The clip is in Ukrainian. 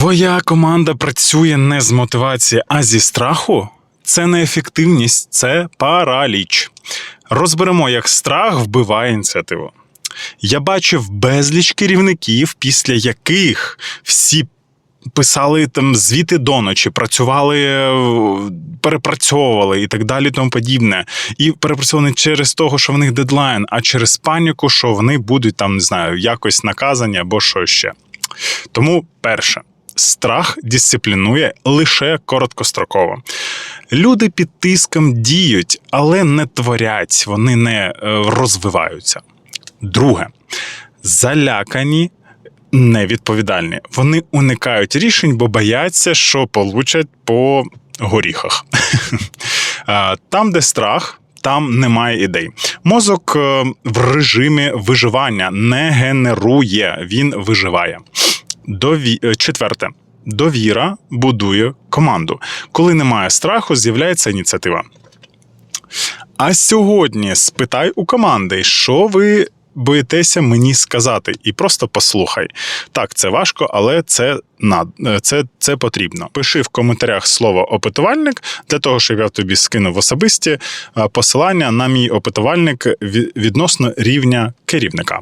Твоя команда працює не з мотивації, а зі страху. Це не ефективність, це параліч. Розберемо, як страх вбиває ініціативу. Я бачив безліч керівників, після яких всі писали там звіти до ночі, працювали, е, перепрацьовували і так далі, тому подібне. І перепрацьовували не через того, що в них дедлайн, а через паніку, що вони будуть там, не знаю, якось наказані або що ще. Тому перше. Страх дисциплінує лише короткостроково. Люди під тиском діють, але не творять, вони не е, розвиваються. Друге, залякані, невідповідальні. Вони уникають рішень, бо бояться, що получать по горіхах. Там, де страх. Там немає ідей. Мозок е, в режимі виживання не генерує, він виживає. Дові... е, Четверте. Довіра будує команду. Коли немає страху, з'являється ініціатива. А сьогодні спитай у команди, що ви боїтеся мені сказати, і просто послухай. Так, це важко, але це над... це, це потрібно. Пиши в коментарях слово опитувальник для того, щоб я тобі скинув особисті е, посилання на мій опитувальник відносно рівня керівника.